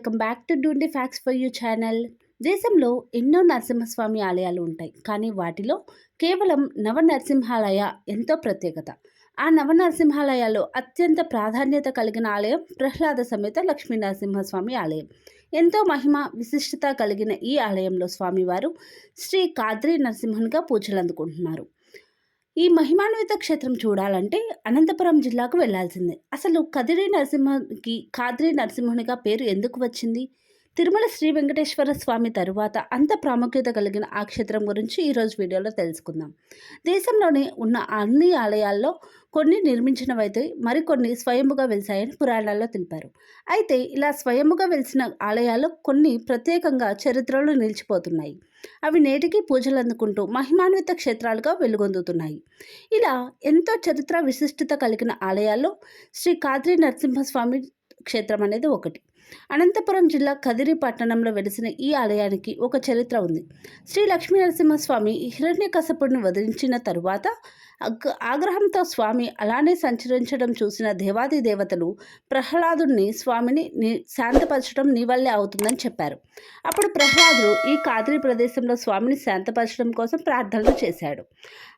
Welcome back to twenty facts for you channel. దేశంలో ఎన్నో నరసింహస్వామి ఆలయాలు ఉంటాయి కానీ వాటిలో కేవలం నవ నరసింహాలయ ఎంతో ప్రత్యేకత. ఆ నవనరసింహాలయాల్లో అత్యంత ప్రాధాన్యత కలిగిన ఆలయం ప్రహ్లాద సమేత లక్ష్మీ నరసింహస్వామి ఆలయం. ఎంతో మహిమ విశిష్టత కలిగిన ఈ ఆలయంలో స్వామివారు శ్రీ కాద్రి నరసింహన్గా పూజలు అందుకుంటున్నారు ఈ మహిమాన్విత క్షేత్రం చూడాలంటే అనంతపురం జిల్లాకు వెళ్ళాల్సిందే. అసలు కదిరి నరసింహకి కాద్రి నరసింహునిగా పేరు ఎందుకు వచ్చింది? తిరుమల శ్రీ వెంకటేశ్వర స్వామి తరువాత అంత ప్రాముఖ్యత కలిగిన ఆ క్షేత్రం గురించి ఈరోజు వీడియోలో తెలుసుకుందాం. దేశంలోనే ఉన్న అన్ని ఆలయాల్లో కొన్ని నిర్మించినవైతే మరికొన్ని స్వయముగా వెలిసాయని పురాణాల్లో తెలిపారు. అయితే ఇలా స్వయముగా వెలిసిన ఆలయాలు కొన్ని ప్రత్యేకంగా చరిత్రలో నిలిచిపోతున్నాయి. అవి నేటికి పూజలు అందుకుంటూ మహిమాన్విత క్షేత్రాలుగా వెలుగొందుతున్నాయి. ఇలా ఎంతో చరిత్ర విశిష్టత కలిగిన ఆలయాల్లో శ్రీ కాద్రి నరసింహస్వామి క్షేత్రం అనేది ఒకటి. అనంతపురం జిల్లా కదిరి పట్టణంలో వెలిసిన ఈ ఆలయానికి ఒక చరిత్ర ఉంది. శ్రీ లక్ష్మీ నరసింహస్వామి హిరణ్యకశపుడిని వదిలించిన తరువాత ఆగ్రహంతో స్వామి అలానే సంచరించడం చూసిన దేవాది దేవతలు ప్రహ్లాదుని స్వామిని శాంతపరచడం నీ వల్లే అవుతుందని చెప్పారు. అప్పుడు ప్రహ్లాదుడు ఈ కాదిరి ప్రదేశంలో స్వామిని శాంతపరచడం కోసం ప్రార్థనలు చేశాడు.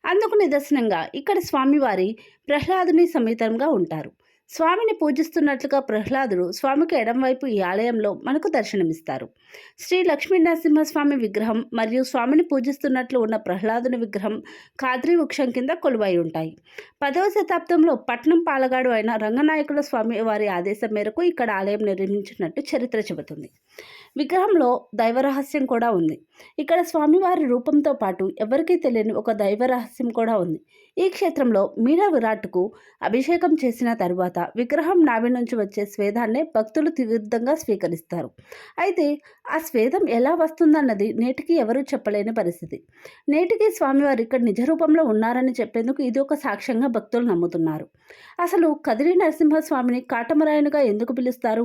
అందుకు నిదర్శనంగా ఇక్కడ స్వామివారి ప్రహ్లాదుని సమేతంగా ఉంటారు. స్వామిని పూజిస్తున్నట్లుగా ప్రహ్లాదుడు స్వామికి ఎడంవైపు ఈ ఆలయంలో మనకు దర్శనమిస్తారు. శ్రీ లక్ష్మీ నరసింహస్వామి విగ్రహం మరియు స్వామిని పూజిస్తున్నట్లు ఉన్న ప్రహ్లాదుని విగ్రహం కాద్రి వృక్షం కింద కొలువై ఉంటాయి. పదవ శతాబ్దంలో పట్నం పాలగాడు అయిన రంగనాయకుల స్వామి వారి ఆదేశం మేరకు ఇక్కడ ఆలయం నిర్మించినట్టు చరిత్ర చెబుతుంది. విగ్రహంలో దైవరహస్యం కూడా ఉంది. ఇక్కడ స్వామివారి రూపంతో పాటు ఎవరికీ తెలియని ఒక దైవ రహస్యం కూడా ఉంది. ఈ క్షేత్రంలో మీనా విరాట్కు అభిషేకం చేసిన తరువాత విగ్రహం నాభి నుంచి వచ్చే స్వేదాన్నే భక్తులు తీర్థంగా స్వీకరిస్తారు. అయితే ఆ స్వేదం ఎలా వస్తుందన్నది నేటికి ఎవరూ చెప్పలేని పరిస్థితి. నేటికి స్వామివారు ఇక్కడ నిజ రూపంలో ఉన్నారని చెప్పేందుకు ఇది ఒక సాక్ష్యంగా భక్తులు నమ్ముతున్నారు. అసలు కదిరి నరసింహస్వామిని కాటమరాయనుగా ఎందుకు పిలుస్తారు?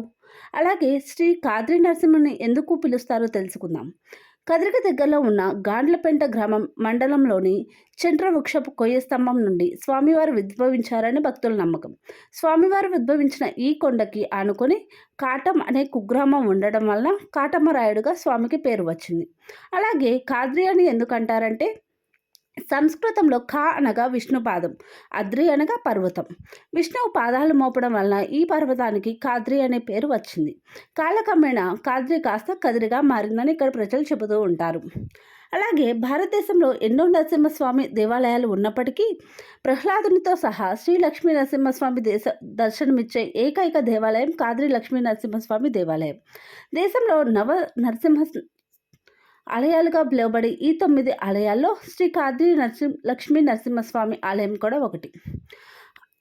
అలాగే శ్రీ కాద్రి నరసింహుని ఎందుకు పిలుస్తారో తెలుసుకుందాం. కదిరిక దగ్గరలో ఉన్న గాండ్లపెంట గ్రామం మండలంలోని చంద్రవృక్షపు కొయ్య స్తంభం నుండి స్వామివారు ఉద్భవించారని భక్తుల నమ్మకం. స్వామివారు ఉద్భవించిన ఈ కొండకి ఆనుకొని కాటం అనే కుగ్రామం ఉండడం వలన కాటమరాయుడుగా స్వామికి పేరు వచ్చింది. అలాగే కాద్రి అని ఎందుకంటారంటే సంస్కృతంలో ఖా అనగా విష్ణుపాదం అద్రి అనగా పర్వతం. విష్ణువు పాదాలు మోపడం వలన ఈ పర్వతానికి కాద్రి అనే పేరు వచ్చింది. కాలక్రమేణా కాద్రి కాస్త కదిరిగా మారిందని ఇక్కడ ప్రజలు చెబుతూ ఉంటారు. అలాగే భారతదేశంలో ఎన్నో నరసింహస్వామి దేవాలయాలు ఉన్నప్పటికీ ప్రహ్లాదునితో సహా శ్రీ లక్ష్మీ నరసింహస్వామి దేశ దర్శనమిచ్చే ఏకైక దేవాలయం కాద్రి లక్ష్మీ నరసింహస్వామి దేవాలయం. దేశంలో నవ నరసింహ ఆలయాలుగా పిలువబడి ఈ తొమ్మిది ఆలయాల్లో శ్రీ కాద్రి నరసింహ లక్ష్మీ నరసింహస్వామి ఆలయం కూడా ఒకటి.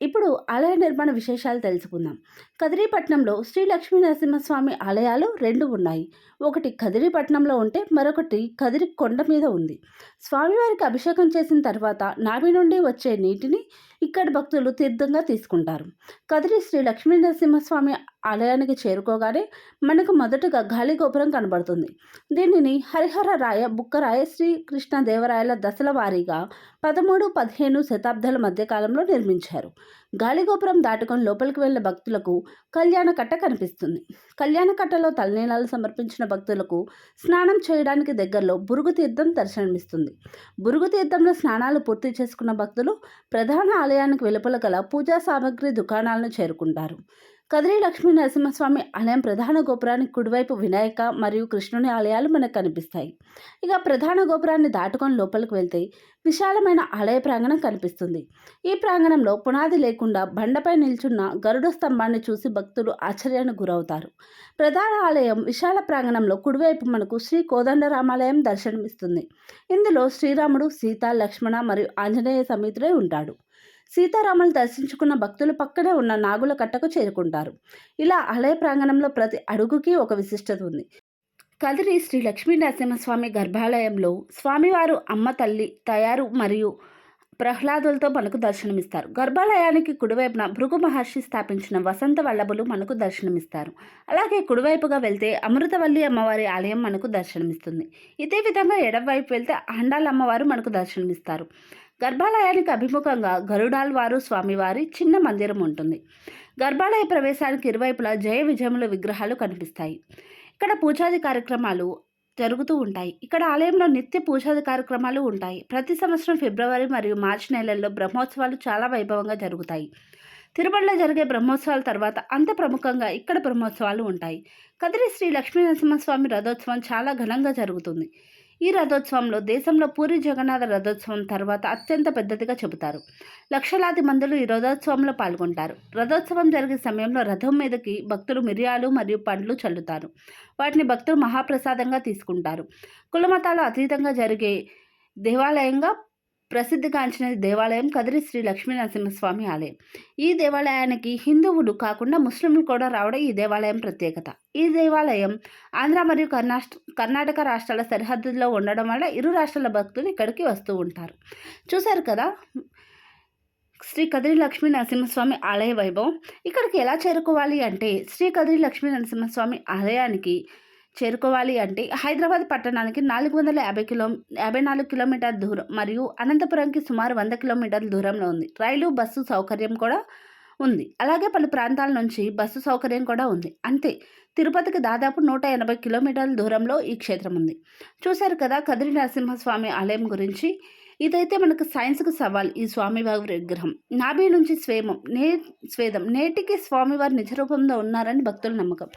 ఇప్పుడు ఆలయ నిర్మాణ విశేషాలు తెలుసుకుందాం. కదిరీపట్నంలో శ్రీ లక్ష్మీ నరసింహస్వామి ఆలయాలు రెండు ఉన్నాయి. ఒకటి కదిరీపట్నంలో ఉంటే మరొకటి కదిరి కొండ మీద ఉంది. స్వామివారికి అభిషేకం చేసిన తర్వాత నాభి నుండి వచ్చే నీటిని ఇక్కడ భక్తులు తీర్థంగా తీసుకుంటారు. కదిరి శ్రీ లక్ష్మీ నరసింహస్వామి ఆలయానికి చేరుకోగానే మనకు మొదటగా గాలి గోపురం కనబడుతుంది. దీనిని హరిహర రాయ బుక్కరాయ శ్రీకృష్ణ దేవరాయల దశల వారీగా పదమూడు పదిహేను శతాబ్దాల మధ్యకాలంలో నిర్మించారు. గాలిగోపురం దాటుకొని లోపలికి వెళ్ళే భక్తులకు కళ్యాణ కట్ట కనిపిస్తుంది. కళ్యాణ కట్టలో తలనీలాలు సమర్పించిన భక్తులకు స్నానం చేయడానికి దగ్గరలో బురుగు తీర్థం దర్శనమిస్తుంది. బురుగు తీర్థంలో స్నానాలు పూర్తి చేసుకున్న భక్తులు ప్రధాన ఆలయానికి వెలుపల గల పూజా సామాగ్రి దుకాణాలను చేరుకుంటారు. కదిరి లక్ష్మీ నరసింహస్వామి ఆలయం ప్రధాన గోపురానికి కుడివైపు వినాయక మరియు కృష్ణుని ఆలయాలు మనకు కనిపిస్తాయి. ఇక ప్రధాన గోపురాన్ని దాటుకొని లోపలికి వెళ్తే విశాలమైన ఆలయ ప్రాంగణం కనిపిస్తుంది. ఈ ప్రాంగణంలో పునాది లేకుండా బండపై నిల్చున్న గరుడ స్తంభాన్ని చూసి భక్తులు ఆశ్చర్యానికి గురవుతారు. ప్రధాన ఆలయం విశాల ప్రాంగణంలో కుడివైపు మనకు శ్రీ కోదండరామాలయం దర్శనమిస్తుంది. ఇందులో శ్రీరాముడు సీత లక్ష్మణ మరియు ఆంజనేయ సమేతుడై ఉంటాడు. సీతారాములు దర్శించుకున్న భక్తులు పక్కనే ఉన్న నాగుల కట్టకు చేరుకుంటారు. ఇలా ఆలయ ప్రాంగణంలో ప్రతి అడుగుకి ఒక విశిష్టత ఉంది. కదిరి శ్రీ లక్ష్మీ నరసింహస్వామి గర్భాలయంలో స్వామివారు అమ్మ తల్లి తయారు మరియు ప్రహ్లాదులతో మనకు దర్శనమిస్తారు. గర్భాలయానికి కుడివైపున భృగు మహర్షి స్థాపించిన వసంత వల్లభులు మనకు దర్శనమిస్తారు. అలాగే కుడివైపుగా వెళ్తే అమృతవల్లి అమ్మవారి ఆలయం మనకు దర్శనమిస్తుంది. ఇదే విధంగా ఎడమవైపు వెళ్తే అండాల అమ్మవారు మనకు దర్శనమిస్తారు. గర్భాలయానికి అభిముఖంగా గరుడాల్ వారు స్వామివారి చిన్న మందిరం ఉంటుంది. గర్భాలయ ప్రవేశానికి ఇరువైపులా జయ విజయముల విగ్రహాలు కనిపిస్తాయి. ఇక్కడ పూజాది కార్యక్రమాలు జరుగుతూ ఉంటాయి. ఇక్కడ ఆలయంలో నిత్య పూజాది కార్యక్రమాలు ఉంటాయి. ప్రతి సంవత్సరం ఫిబ్రవరి మరియు మార్చి నెలల్లో బ్రహ్మోత్సవాలు చాలా వైభవంగా జరుగుతాయి. తిరుమలలో జరిగే బ్రహ్మోత్సవాల తర్వాత అంత ప్రముఖంగా ఇక్కడ బ్రహ్మోత్సవాలు ఉంటాయి. కదిరి శ్రీ లక్ష్మీ నరసింహస్వామి రథోత్సవం చాలా ఘనంగా జరుగుతుంది. ఈ రథోత్సవంలో దేశంలో పూరి జగన్నాథ రథోత్సవం తర్వాత అత్యంత పెద్దదిగా చెబుతారు. లక్షలాది మందులు ఈ రథోత్సవంలో పాల్గొంటారు. రథోత్సవం జరిగే సమయంలో రథం మీదకి భక్తులు మిరియాలు మరియు పండ్లు చల్లుతారు. వాటిని భక్తులు మహాప్రసాదంగా తీసుకుంటారు. కులమతాలు అతీతంగా జరిగే దేవాలయంగా ప్రసిద్ధిగాంచిన దేవాలయం కదిరి శ్రీ లక్ష్మీ నరసింహస్వామి ఆలయం. ఈ దేవాలయానికి హిందువులు కాకుండా ముస్లింలు కూడా రావడం ఈ దేవాలయం ప్రత్యేకత. ఈ దేవాలయం ఆంధ్ర మరియు కర్ణాష్ట్ర కర్ణాటక రాష్ట్రాల సరిహద్దుల్లో ఉండడం వల్ల ఇరు రాష్ట్రాల భక్తులు ఇక్కడికి వస్తూ ఉంటారు. చూశారు కదా? శ్రీ కదిరి లక్ష్మీ నరసింహస్వామి ఆలయ వైభవం. ఇక్కడికి ఎలా చేరుకోవాలి అంటే శ్రీ కదిరి లక్ష్మీ నరసింహస్వామి ఆలయానికి చేరుకోవాలి అంటే హైదరాబాద్ పట్టణానికి నాలుగు వందల యాభై కిలో యాభై నాలుగు కిలోమీటర్ దూరం మరియు అనంతపురంకి సుమారు వంద కిలోమీటర్ల దూరంలో ఉంది. రైలు బస్సు సౌకర్యం కూడా ఉంది. అలాగే పలు ప్రాంతాల నుంచి బస్సు సౌకర్యం కూడా ఉంది. అంతే తిరుపతికి దాదాపు నూట ఎనభై కిలోమీటర్ల దూరంలో ఈ క్షేత్రం ఉంది. చూశారు కదా కదిరి నరసింహస్వామి ఆలయం గురించి. ఇదైతే మనకు సైన్స్కు సవాల్ ఈ స్వామివారి విగ్రహం. నాభి నుంచి స్వేమం నే స్వేదం నేటికి స్వామివారి నిజరూపంలో ఉన్నారని భక్తుల నమ్మకం.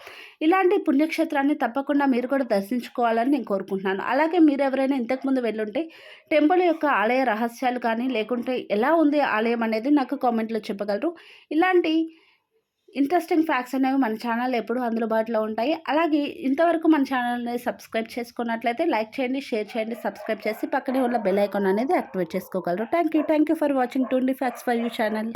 ఇలాంటి పుణ్యక్షేత్రాన్ని తప్పకుండా మీరు కూడా దర్శించుకోవాలని నేను కోరుకుంటున్నాను. అలాగే మీరు ఎవరైనా ఇంతకుముందు వెళ్ళుంటే టెంపుల్ యొక్క ఆలయ రహస్యాలు కానీ లేకుంటే ఎలా ఉంది ఆలయం అనేది నాకు కామెంట్లో చెప్పగలరు. ఇలాంటి ఇంట్రెస్టింగ్ ఫ్యాక్ట్స్ అనేవి మన ఛానల్ ఎప్పుడు అందుబాటులో ఉంటాయి. అలాగే ఇంతవరకు మన ఛానల్ని సబ్స్క్రైబ్ చేసుకున్నట్లయితే లైక్ చేయండి షేర్ చేయండి సబ్స్క్రైబ్ చేసి పక్కనే ఉన్న బెల్ ఐకాన్ అనేది యాక్టివేట్ చేసుకోగలరు. Thank you thank you for watching twenty facts for you channel.